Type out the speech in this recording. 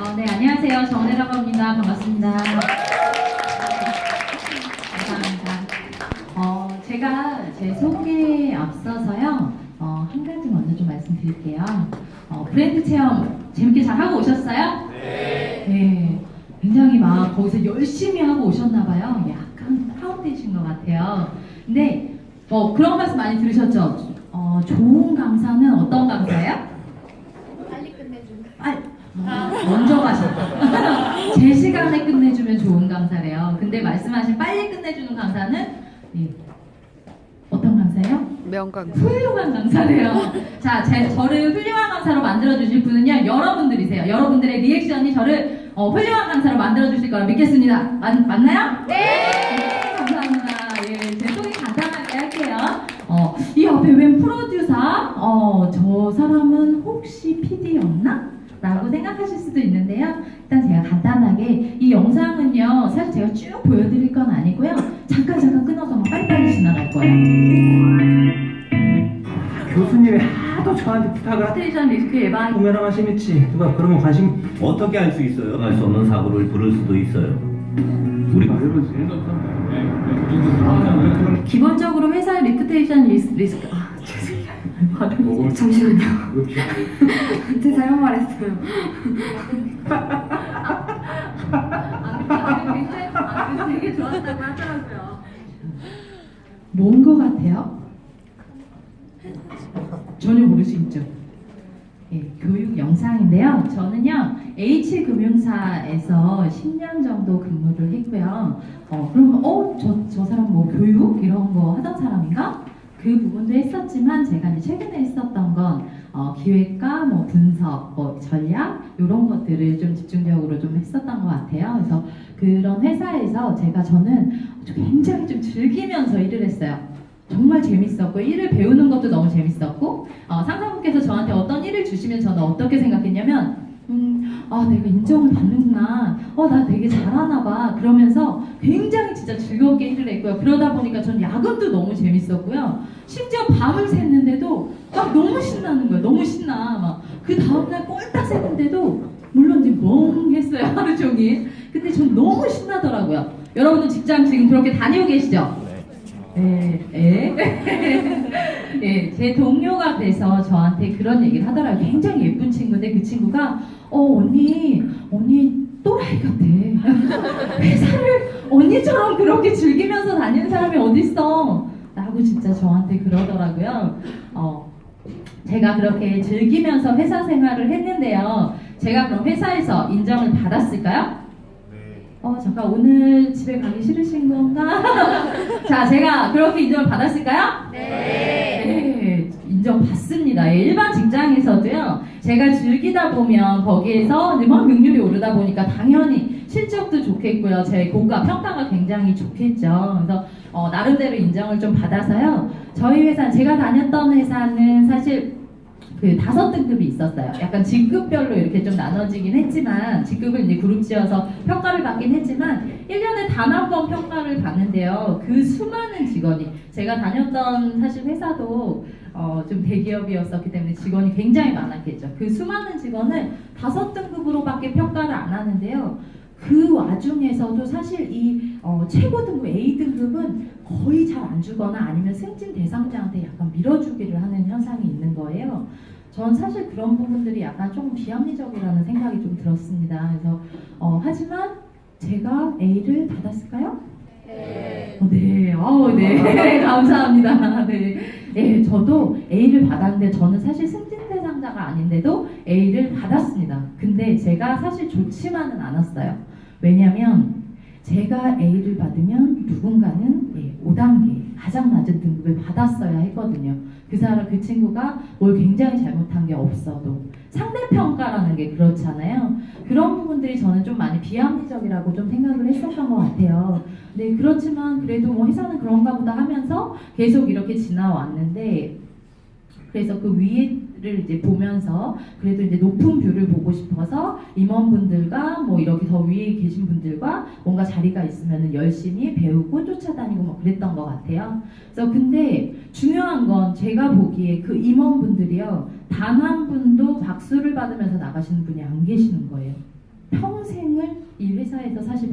어, 네, 안녕하세요. 정은혜라고 합니다. 반갑습니다. 감사합니다. 어, 제가 제 소개에 앞서서요, 어, 한 가지 먼저 좀 말씀드릴게요. 어, 브랜드 체험 재밌게 잘 하고 오셨어요? 네. 네. 굉장히 막 거기서 열심히 하고 오셨나봐요. 약간 파운데이신 것 같아요. 근데 뭐 그런 말씀 많이 들으셨죠? 어, 좋은 강사는 어떤 강사예요? 빨리 끝내준다. 아, 먼저 가셨다. 제 시간에 끝내주면 좋은 강사래요. 근데 말씀하신 빨리 끝내주는 강사는 예, 어떤 강사예요? 명강. 훌륭한 강사래요. 자, 제, 저를 훌륭한 강사로 만들어주실 분은요, 여러분들이세요. 여러분들의 리액션이 저를 어, 훌륭한 강사로 만들어주실 거라 믿겠습니다. 맞, 맞나요? 네! 감사합니다. 예, 제 소개 간단하게 할게요. 어, 이 앞에 웬 프로듀서? 어, 저 사람은 혹시 PD였나? 라고 생각하실 수도 있는데요. 일단 제가 간단하게 이 영상 사실 제가 쭉 보여드릴 건 아니고요. 잠깐 잠깐 끊어서 막 빨리빨리 지나갈 거예요. 교수님이 하도 저한테 부탁을 하 스테이션 리스크 예방 공연하면 관심 있지 누가 그러면 관심 어떻게 알 수 있어요? 알수 없는 사고를 부를 수도 있어요. 우리 기본적으로 회사의 리프테이션 리스, 리스크 아 죄송해요 발음이 잠시만요. 제 잘못 말했어요. 되게 좋았다고 하더라고요 뭔 거 같아요? 전혀 모를 수 있죠 예, 교육 영상인데요 저는요 H금융사에서 10년 정도 근무를 했고요 어, 그러면 어? 저, 저 사람 뭐 교육? 이런 거 하던 사람인가? 그 부분도 했었지만 제가 최근에 했었던 건 어, 기획과 뭐 분석, 뭐 전략 이런 것들을 좀 집중적으로 좀 했었던 것 같아요. 그래서 그런 회사에서 제가 저는 굉장히 좀 즐기면서 일을 했어요. 정말 재밌었고 일을 배우는 것도 너무 재밌었고 어, 상사분께서 저한테 어떤 일을 주시면 저는 어떻게 생각했냐면 음, 아 내가 인정을 받는구나. 어 나 되게 잘하나 봐. 그러면서 굉장히 진짜 즐겁게 일을 했고요. 그러다 보니까 전 야근도 너무 재밌었고요. 심지어 밤을 샜는데도 막 너무 신나는 거예요. 너무 신나. 막 그 다음날 꼴딱 샜는데도 물론 이제 멍했어요 하루 종일. 근데 전 너무 신나더라고요. 여러분들 직장 지금 그렇게 다니고 계시죠? 네, 네. 예, 제 동료가 돼서 저한테 그런 얘기를 하더라고요. 굉장히 예쁜 친구인데 그 친구가 어 언니 언니 또라이 같아. 회사를 언니처럼 그렇게 즐기면서 다니는 사람이 어딨어? 라고 진짜 저한테 그러더라고요. 어, 제가 그렇게 즐기면서 회사 생활을 했는데요. 제가 그럼 회사에서 인정을 받았을까요? 어 잠깐 오늘 집에 가기 싫으신 건가? 자 제가 그렇게 인정을 받았을까요? 네. 인정 받습니다. 예, 일반 직장에서도요. 제가 즐기다 보면 거기에서 막 능률이 오르다 보니까 당연히 실적도 좋겠고요. 제 고가 평가가 굉장히 좋겠죠. 그래서 어, 나름대로 인정을 좀 받아서요. 저희 회사 제가 다녔던 회사는 사실 그 다섯 등급이 있었어요. 약간 직급별로 이렇게 좀 나눠지긴 했지만 직급을 이제 그룹 지어서 평가를 받긴 했지만 1년에 단 한 번 평가를 받는데요. 그 수많은 직원이 제가 다녔던 사실 회사도 어, 좀 대기업이었었기 때문에 직원이 굉장히 많았겠죠. 그 수많은 직원을 다섯 등급으로밖에 평가를 안 하는데요. 그 와중에서도 사실 이 어, 최고 등급 A 등급은 거의 잘 안 주거나 아니면 승진 대상자한테 약간 밀어주기를 하는 현상이 있는 거예요. 전 사실 그런 부분들이 약간 좀 비합리적이라는 생각이 좀 들었습니다. 그래서 어, 하지만 제가 A를 받았을까요? 네. 어, 네. 어, 네. 감사합니다. 네. 네, 저도 A를 받았는데 저는 사실 승진 대상자가 아닌데도 A를 받았습니다. 근데 제가 사실 좋지만은 않았어요. 왜냐면 제가 A를 받으면 누군가는 예, 5단계 가장 낮은 등급을 받았어야 했거든요. 그 사람 그 친구가 뭘 굉장히 잘못한 게 없어도 상대평가라는 게 그렇잖아요. 그런 부분들이 저는 좀 많이 비합리적이라고 좀 생각을 했었던 것 같아요. 네 그렇지만 그래도 뭐 회사는 그런가 보다 하면서 계속 이렇게 지나왔는데 그래서 그 위 를 이제 보면서 그래도 이제 높은 뷰를 보고 싶어서 임원분들과 뭐 이렇게 더 위에 계신 분들과 뭔가 자리가 있으면 열심히 배우고 쫓아다니고 뭐 그랬던 것 같아요. 그래서 근데 중요한 건 제가 보기에 그 임원분들이요 단 한 분도 박수를 받으면서 나가시는 분이 안 계시는 거예요. 회사에서 사실